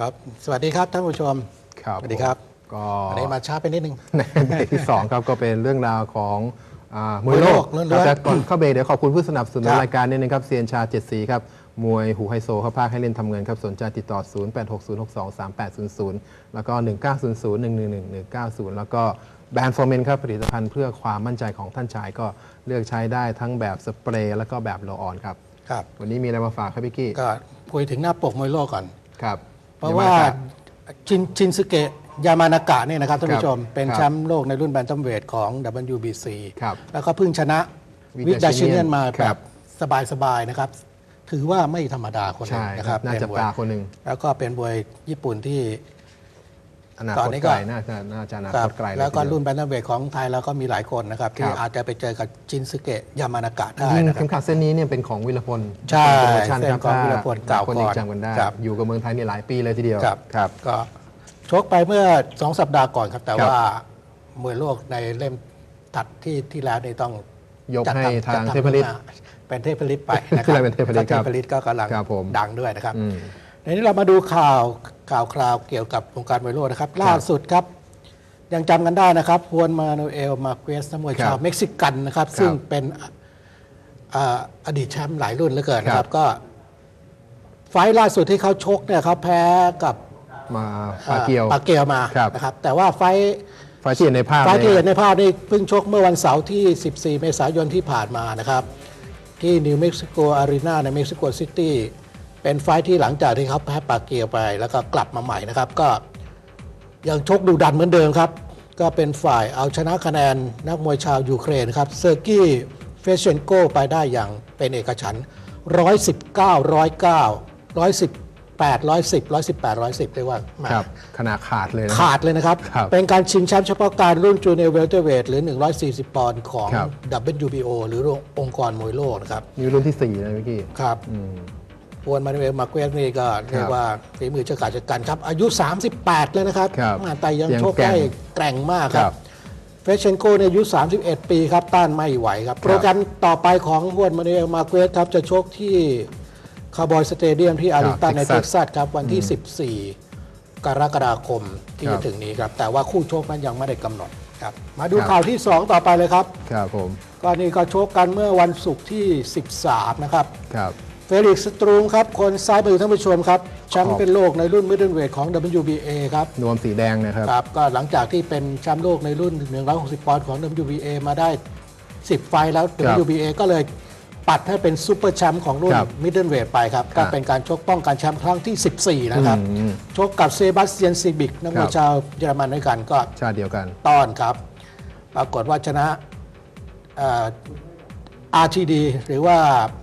ครับ สวัสดีครับท่านผู้ชม ครับสวัสดีครับ ก็วันนี้มาช้าไปนิดนึง ในเบรกที่สองครับก็เป็นเรื่องราวของอ่ามวยโลกมวยโลกล้วนๆครับแต่ก่อนเข้าเบรกเดี๋ยวขอบคุณผู้สนับสนุนครับ รายการนิดนึงครับเซียนชาเจ็ดสีครับ มวยหูไฮโซเขาพากให้เล่นทำเงินครับ สนใจติดต่อ 0860623800 แล้วก็ 1900111190 แล้วก็แบรนด์โฟร์เมนครับ ผลิตภัณฑ์เพื่อความมั่นใจของท่านชายก็เลือกใช้ได้ทั้งแบบสเปรย์แล้วก็แบบโรลออนครับ ครับ วันนี้มีอะไรมาฝากครับพี่กี้ ก็คุยถึงหน้าปกมวยโลกก่อน ครับ เพราะว่าชินชินสึเกะยามานากะเนี่ยนะครับท่านผู้ชม เป็นครับแชมป์โลกในรุ่นแบนตัมเวทของ WBC ครับแล้วก็เพิ่งชนะวิวิกกดาดาชิชิเนีเนียยนนมาคแบรับบสบายๆนะครับ ถือว่าไม่ธรรมดาคนหนึงใช่นะคครัรับบน่าจับเป็มวยตาคนหนึ่งแล้วก็เป็นมวยญี่ปุ่นที่ อนาตคอนตนี้ก็ไกลน่าจะน่าจะอนาคครับตไกลเยแล้วก็ทีเดียรุ่นแบนตัมเวทของไทยเราก็มีหลายคนนะครับ ที่ครับอาจจะไปเจอกับชินสึเกะยามานากะได้ยิ่งนะคเข็รับมขัดเส้นนี้เนี่ยเป็นของวิรพลใช่เป็นโปรโมชั่นเส้นครับของวิรพลเก่าคนก่ยัองนจำกันได้ครับอยู่กับเมืองไทยนี่หลายปีเลยทีเดียวครับครับก็ชกไปเมื่อสองสัปดาห์ก่อนครับ แต่ครับว่ามวยโลกในเล่มตัดที่ที่แล้วนี่ต้องยกจัดให้ทำทางจัดทำเทพฤทธิ์ขึ้นมาเป็นเทพฤทธิ์ไปนะคที่รับเราเป็นเทพฤทธิ์ครับเทพฤทธิ์ก็กำลังครับผมดังด้วยนะครับอืมในนี้เรามาดูข่าว ข่าวคราวเกี่ยวกับวงการมวยโลกนะครับ ล่าสุดครับ ยังจำกันได้นะครับฮวนมานูเอลมาเกวสนักมวยครับชาวเม็กซิกันนะครับครับ ซึ่งเป็นอ่าอดีตแชมป์หลายรุ่นเหลือเกินนะคครัรับบก็ ไฟล์ล่าสุดที่เขาชกเนี่ยเขาแพ้กับมาปาเกียว ปาเกียวมาครับ นะครับ แต่ว่าไฟล์ ไฟล์ที่เห็นในภาพไฟล์ที่ยเห็นในภาพนี่เพิ่งชกเมื่อวันเสาร์ที่ 14 เมษายนที่ผ่านมานะครับ ที่นิวเม็กซิโกอารีนาในเม็กซิโกซิตี้ เป็นไฟล์ที่หลังจากที่เขาแพ้ปาเกียวไป แล้วก็กลับมาใหม่นะครับ ก็ยังชกดูดันเหมือนเดิมครับ ก็เป็นฝ่ายเอาชนะคะแนนนักมวยชาวยูเครนครับเซอร์กี้เฟเชนโกไปได้อย่างเป็นเอกฉันท์119 109 118 110 118 110เรียกว่าแหม่ครับขนาดขาดเลยนะขาดเลยนะครับครับ เป็นการชิงแชมป์เฉพาะการรุ่นจูเนียร์เวลเตอร์เวทหรือ 140 ปอนด์ของครับ WBO หรือองค์กรมวยโลกนะครับนี่รุ่นที่สี่นะพี่กี้ครับ อืมปวนมานูเอลมาเกวสนี่ก็เรียกว่าฝีมือเจ้าขาดจัดการครับ อายุ 38แล้วนะครับครับมาแต่ยังยังโชคแกร่ได้งแกร่งมากคครัรับ บ เฟเชนโกในยอายุ 31 ปีครับ ต้านไม่ไหวครับ โปรแกรมต่อไปของฮวนมานูเอลมาเกวสครับ จะชกที่คาร์บอยสเตเดียมที่อาริตันในเท็เท็กกซัซัส สครับ วันที่ 14 กรกฎาคมที่ครัจะบ ถึงนี้ครับ แต่ว่าคู่ชกนั้นยังไม่ได้กำหนดครับมาดูครับข่าวที่2ต่อไปเลยครับ ครับผมก็นี่ก็ชกกันเมื่อวันศุกร์ที่ 13 นะครับ ครับ เฟลิกซ์สตรูมครับ คนซ้ายมือท่านผู้ชมครับแชมครัป์บเป็นโลกในรุ่นมิดเดิลเวทของ WBA ครับ นวมสีแดงนะครับ ครับ ก็หลังจากที่เป็นแชมป์โลกในรุ่น 160 ปอนด์ของ WBA มาได้ 10 ไฟล์แล้วครับ WBA ก็เลยปัดให้เป็นซูเปอร์แชมป์ของรุ่นครับมิดเดิลเวทไปครับครัก็บเป็นการชกป้องกันแชมป์ครั้งที่ 14 นะครับ อืมชกกับเซบาสเตียนซีบิกนักมวยครับชาวเยอรมันด้วยกันก็ ชาติเดียวกัน ต้อนครับ ปรากฏว่าชนะเอ่อ RTD หรือว่า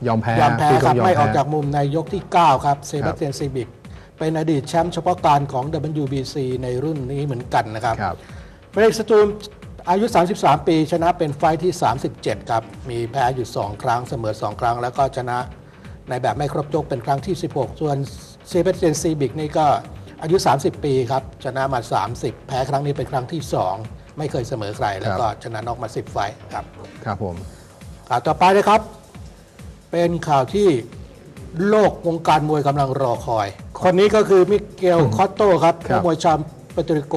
ยอมแพ้ยอมแพ้ที่คต้รัอบงยอมไม่ออกแพ้จากมุมในยกที่ 9 ครับเซบาสเตียนซีบิกเป็นอดีตแชมป์เฉพาะการของ WBC ในรุ่นนี้เหมือนกันนะครับครับเฟรกสตูมอายุ 33 ปี ชนะเป็นไฟท์ที่ 37 ครับ มีแพ้อยู่ 2 ครั้งเสมอ 2 ครั้ง แล้วก็ชนะในแบบไม่ครบยกเป็นครั้งที่ 16 ส่วนเซเบสเซนซีบิกนี่ก็อายุ 30 ปีครับ ชนะมา 30 แพ้ครั้งนี้เป็นครั้งที่ 2 ไม่เคยเสมอใคร แล้วก็ชนะนอกมา 10 ไฟท์ครับ ครับผม ข่าวต่อไปเลยครับ เป็นข่าวที่โลกวงการมวยกำลังรอคอย คนนี้ก็คือมิเกลคอตโตครับครันับกมวยชาวเปอร์โตริโก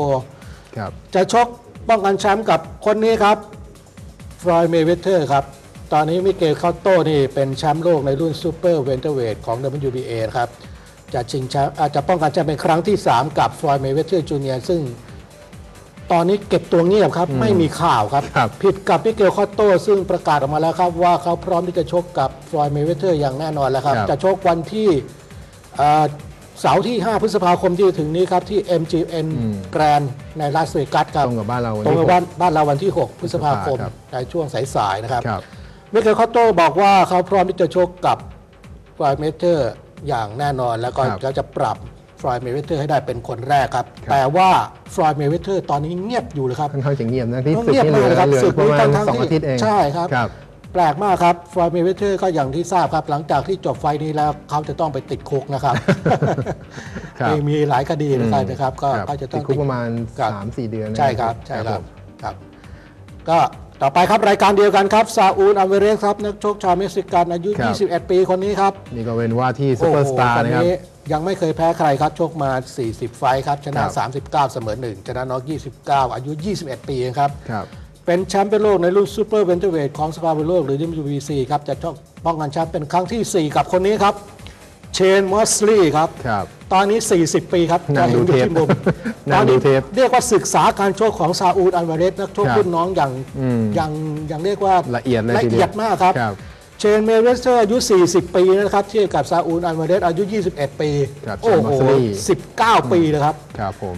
ครับจะชกป้องกันแชมป์กับคนนี้ครับฟลอยเมเวเทอร์ครับ ตอนนี้มิเกลคาโต้นี่เป็นแชมป์โลกในรุ่นซูเปอร์เวนเตอร์เวทของ WBA นะครับ จะชิงแชมป์อาจจะป้องกันแชมป์เป็นครั้งที่ 3 กับฟลอยเมเวเทอร์จูเนียร์ซึ่ง ตอนนี้เก็บตัวเงียบครับ ไม่มีข่าวครับ ครับ ผิดกับมิเกลคอตโต้ซึ่งประกาศออกมาแล้วครับว่าเขาพร้อมที่จะชกกับฟลอยเมเวเทอร์อย่างแน่นอนแล้วครับ ครับ จะชกวันที่เอ่อเสาร์ที่ 5 พฤษภาคมที่จะถึงนี้ครับ ที่ MGM อืม Grand ในลาสเวกัสครับ ตรงกับบ้านเราวันตรงที่ กับหบ้านกบ้านเราวันที่ 6 พฤษภาคม ครับในช่วงสายๆนะครับครับมิเกลคอตโต้บอกว่าเขาพร้อมที่จะชกกับฟลอยเมเทอร์อย่างแน่นอนแล้วก็ครับเขาจะปรับ ฟลอยเมเวเทอร์ให้ได้เป็นคนแรกครับครับแต่ว่าฟลอยเมเวเทอร์ตอนนี้เงียบอยู่เลยครับค่อนข้างจะเงียบนะที่ต้องสึกเงียบนี่เหลืมากอเลยครับเหลือศึกประนี้มาณทั้งๆสองที่อาทิตย์เองใช่ครับครับแปลกมากครับฟลอยเมเวเทอร์ก็อย่างที่ทราบครับ หลังจากที่จบไฟล์นี้แล้วเขาจะต้องไปติดคุกนะครับครับมีมีหลายคดีนะครับก็ครับก็จะต้องติดคุกประมาณครับ3-4 เดือนนะใช่ครับใช่คผรับมครับ ก็ต่อไปครับ รายการเดียวกันครับ ซาอูลอัลเวเรสครับ นักชกชาวเม็กซิกันอายุครับ21 ปีคนนี้ครับ นี่ก็เป็นว่าที่ซูเปอร์สตาร์โอ้โหนะครับ ยังไม่เคยแพ้ใครครับชกมา 40 ไฟท์ครับ ชนะครับ39 เสมอ1ชนะน็อก29 อายุ 21 ปีเองครับ ครับ เป็นแชมป์เป็นโลกในรุ่นซูเปอร์เวนเทอร์เวทของสภาพันธ์โลกหรือ WBC ครับ จะชกป้องกันแชมป์เป็นครั้งทีสี่ 4 กับคนนี้ครับ เชนมอสลีย์ครับ ครับ ตอนนี้ 40 ปีครับนั่งดูเทปจะห็นอยู่ที่มุมนั่งดูเทปตอนนี้เรียกว่าศึกษาการชกของซาอูดอัลวาเรสนักชกครับรุ่นน้องอย่างอืมอย่างอย่างเรียกว่าละเอียดเลยละทีเดียวเอียดมากครับ ครับ เชนเมเวสเตอร์อายุ 40 ปีนะครับเทียบกับซาอูดอัลวาเรสอายุ 21 ปี ครับโอ้โห เชนมอสลีย์19 ปีนะครับ ครับผม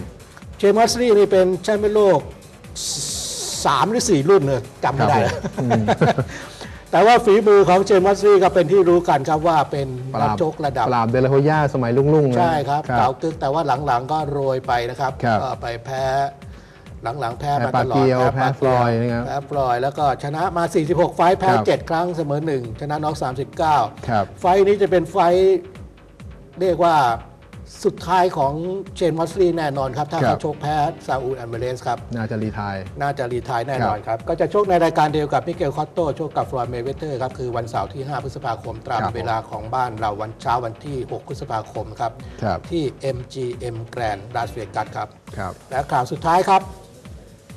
เชนมอสลีย์นี่เป็นแชมป์เป็นโลกสามหรือสี่รุ่นเลยจำไม่ได้ ครับผมแต่ว่าฝีมือของเชนมอสลีย์ก็เป็นที่รู้กันครับว่าเป็นนักชกระดับ ปราบเดลโฮย่าสมัยลุ่งๆนะ ใช่ครับครัเก่าบกึกแต่ว่าหลังๆก็โรยไปนะครับครับก็ไปแพ้ หลังๆ แพ้แพ้มาปาตลอดเกียวแพ้ปาฟลอยด์นะครับแพ้ฟลอยด์แล้วก็ชนะมา 46 ไฟท์แพ้ครับ7ครั้งเสมอ 1 ชนะน็อก39 ครับ ไฟท์นี้จะเป็นไฟท์เรียกว่าสุดท้ายของเชนมอสลีย์แน่นอนครับ ถ้าครัเขาบชกแพ้ซาอูดอัลเบเรสครับ น่าจะรีไทายน่าจะรีไทายแน่นอนครับ ก็จะชกในรายการเดียวกับมิเกลคอตโตชกกับฟลอยด์เมเวเตอร์ครับ คือวันเสาร์ที่ 5 พฤษภาคมตามครับผมเวลาของบ้านเราวันเช้าวันที่ 6 พฤษภาคมครับครับที่ MGM Grand Las Vegas ครับครับและข่าวสุดท้ายครับ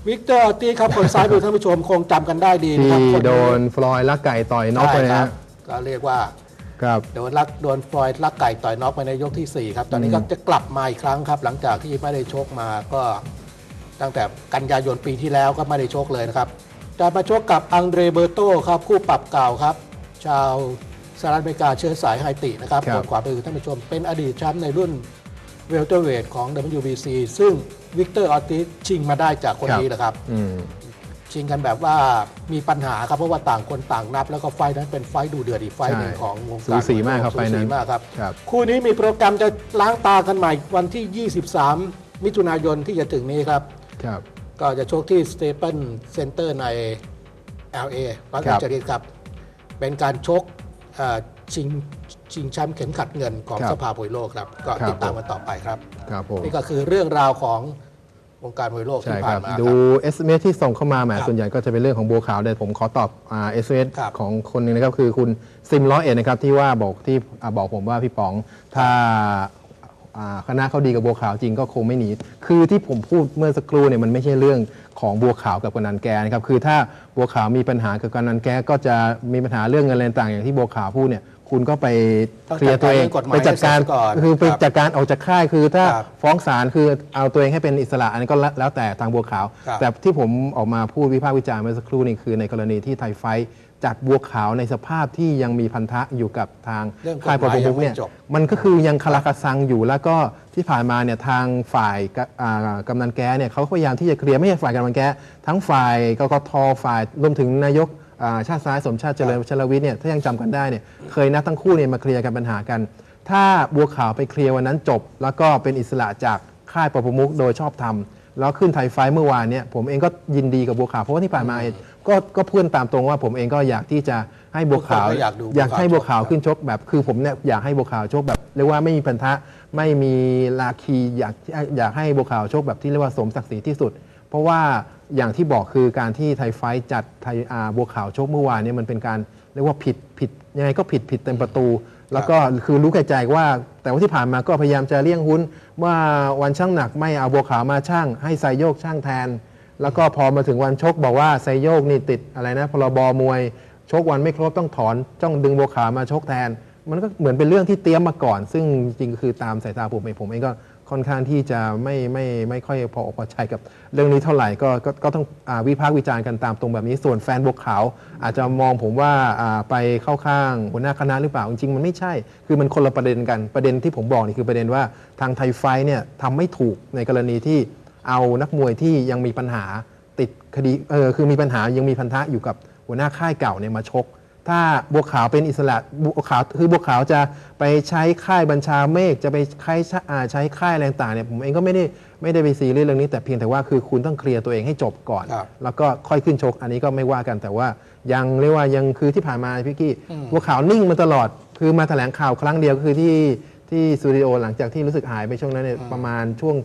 วิกเตอร์ออตตี้ครับคนซ้ายมือท่านผู้ชมคงจำกันได้ดีนะคที่รับคโดนฟลอยด์ลักไก่ต่อยน็อกไปใช่คนะรัฮะบก็เรียกว่า ครับ โดนลักโดนฟลอยด์ลักไก่ต่อยน็อกไปในยกทีสี่4 ครับ ตอนนี้ก็จะกลับมาอีกครั้งครับ หลังจากที่ไม่ได้ชกมาก็ตั้งแต่กันยายนปีที่แล้วก็ไม่ได้ชกเลยนะครับ จะมาชกกับอังเดรเบอร์โตครับคู่ปรับเก่าครับ ชาวสหรัฐอเมริกาเชื้อสายไฮตินะครับครับ นขวามือท่านผู้ชมเป็นอดีตแชมป์ในรุ่นเวลเตอร์เวทของ WBC ซึ่ง วิกเตอร์ออตติสชิงมาได้จากคนนี้นะครับ อืม ชิงกันแบบว่ามีปัญหาครับ เพราะว่าต่างคนต่างนับ แล้วก็ไฟท์นั้นเป็นไฟท์ดูเดือดอีกไฟท์หนึ่งใช่ของวงสูการสีมากครับสูไฟท์นั้สีนมากครับ ครับ คู่นี้มีโปรแกรมจะล้างตากันใหม่วันที่ 23 มิถุนายนที่จะถึงนี้ครับ ครับ ก็จะชกที่สเตเป n เซ็นเตอร์ใน LA ลอสครัแอบนเจลิสครับ เป็นการชกเอ่อชิงชิงแชมป์เข็มขัดเงินของครับสภามวยโลกครับ ก็ครับ ติดตามกันต่อไปครับ ครับผม นี่ก็คือเรื่องราวของ วงการมวยโลกใช่ที่คผ่ารันบมาดูครับเอสเที่ส่งเข้ามาแหมครับส่วนใหญ่ก็จะเป็นเรื่องของบัวขาวแต่ผมขอตอบเอสเครับของคนหนึ่งนะครับคือคุณซิมร้อยเอ็ดนะครับที่ว่าบอกที่อ่าบอกผมว่าพี่ป๋องถ้าอ่าคณะเขาดีกับบัวขาวจริงก็คงไม่หนี คือที่ผมพูดเมื่อสักครู่เนี่ยมันไม่ใช่เรื่องของบัวขาวกับกำนันแกนะครับ คือถ้าบัวขาวมีปัญหากับกำนันแกก็จะมีปัญหาเรื่องเงินอะไรต่างๆอย่างที่บัวขาวพูดเนี่ย คุณก็ไปต้องเคลียร์ตัวเองจัดการเรื่องกฎหมายไปจัดการให้เสร็จก่อนคือไปครับจัดการออกจากค่ายคือถ้าครับฟ้องศาลคือเอาตัวเองให้เป็นอิสระอันนี้ก็แล้วแล้วแต่ทางบัวขาวครับแต่ที่ผมออกมาพูดวิพากษ์วิจารณ์เมื่อสักครู่นี่คือในกรณีที่ไทยไฟท์จัดบัวขาวในสภาพที่ยังมีพันธะอยู่กับทางเรื่องกฎค่ายปหอมายปยัมุงกไม่เนี่ยจบมันก็คือยังคลากระซังอยู่แล้วก็ที่ผ่านมาเนี่ยทางฝ่ายกะอ่ากำนันแก้เนี่ยเขาก็พยายามที่จะเคลียร์ไม่ใช่ฝ่ายกำนันแก้ทั้งฝ่ายกกทฝ่ายรวมถึงนายก อ่าชาติซ้ายสมชาติเจริญวัชรวิทย์เนี่ยถ้ายังจำกันได้เนี่ยเคยนัดทั้งคู่เนี่ยมาเคลียร์กันปัญหากัน ถ้าบัวขาวไปเคลียร์วันนั้นจบ แล้วก็เป็นอิสระจากค่ายปปมุกโดยชอบธรรมแล้วขึ้นไทยไฟท์เมื่อวานเนี่ยผมเองก็ยินดีกับบัวขาวเพราะว่าที่ผ่านมาก็ก็เพื่อนตามตรงว่าผมเองก็อยากที่จะให้บัวขาวทุกคนก็อยากดูอยากให้บับัววขาขาววขึ้นชกแบบ คือผมเนี่ยอยากให้บัวขาวชกแบบเรียกว่าไม่มีพันธะไม่มีลาคีอยากอยากให้บัวขาวชกแบบที่เรียกว่าสมศักดิ์ศรีที่สุด เพราะว่า อย่างที่บอกคือการที่ไทยไฟท์จัดไทยอาบัวขาวชกเมื่อวานเนี่ยมันเป็นการเรียกว่าผิดผิดยังไงก็ผิดผิดเต็มประตู แล้วก็คือรู้แก่ใจว่า แต่ว่าที่ผ่านมาก็พยายามจะเลี่ยงหุ้นว่าวันช่างหนักไม่เอาบัวขาวมาช่าง ให้ไซโยกช่างแทน แล้วก็พอมาถึงวันชกบอกว่าไซโยกนี่ติดอะไรนะพรบมวย ชกวันไม่ครบต้องถอนต้องดึงบัวขาวมาชกแทน มันก็เหมือนเป็นเรื่องที่เตรียมมาก่อน ซึ่งจริงๆคือตามสายตาผมเองผมเองก็ ค่อนข้างที่จะไม่ไม่ไม่ค่อยพออกพอใจกับเรื่องนี้เท่าไหร่ก็ก็ก็ต้องอาวิพากษ์วิจารณ์กันตามตรงแบบนี้ส่วนแฟนบัวขาว อาจจะมองผมว่าอ่าไปเข้าข้างหัวหน้าคณะหรือเปล่าจริงๆมันไม่ใช่ คือมันคนละประเด็นกันประเด็นที่ผมบอกนี่คือประเด็นว่าทางไทยไฟท์เนี่ยทำไม่ถูกในกรณีที่เอานักมวยที่ยังมีปัญหาติดคดีเออคือมีปัญหายังมีพันธะอยู่กับหัวหน้าค่ายเก่าเนี่ยมาชก ถ้าบัวขาวเป็นอิสระบัวขาวคือบัวขาวจะไปใช้ค่ายบัญชาเมฆจะไปใช้อ่าใช้ค่ายอะไรต่างๆเนี่ยผมเองก็ไม่ได้ไม่ได้ไปซีเรียสเรื่องนี้ แต่เพียงแต่ว่าคือคุณต้องเคลียร์ตัวเองให้จบก่อนครับแล้วก็ค่อยขึ้นชก อันนี้ก็ไม่ว่ากันแต่ว่ายังเรียกว่ายังคือที่ผ่านมาพี่กี้บัวขาวนิ่งมาตลอด คือมาแถลงข่าวครั้งเดียวก็คือที่ที่สตูดิโอหลังจากที่รู้สึกหายไปช่วงนั้นเนี่ยประมาณช่วง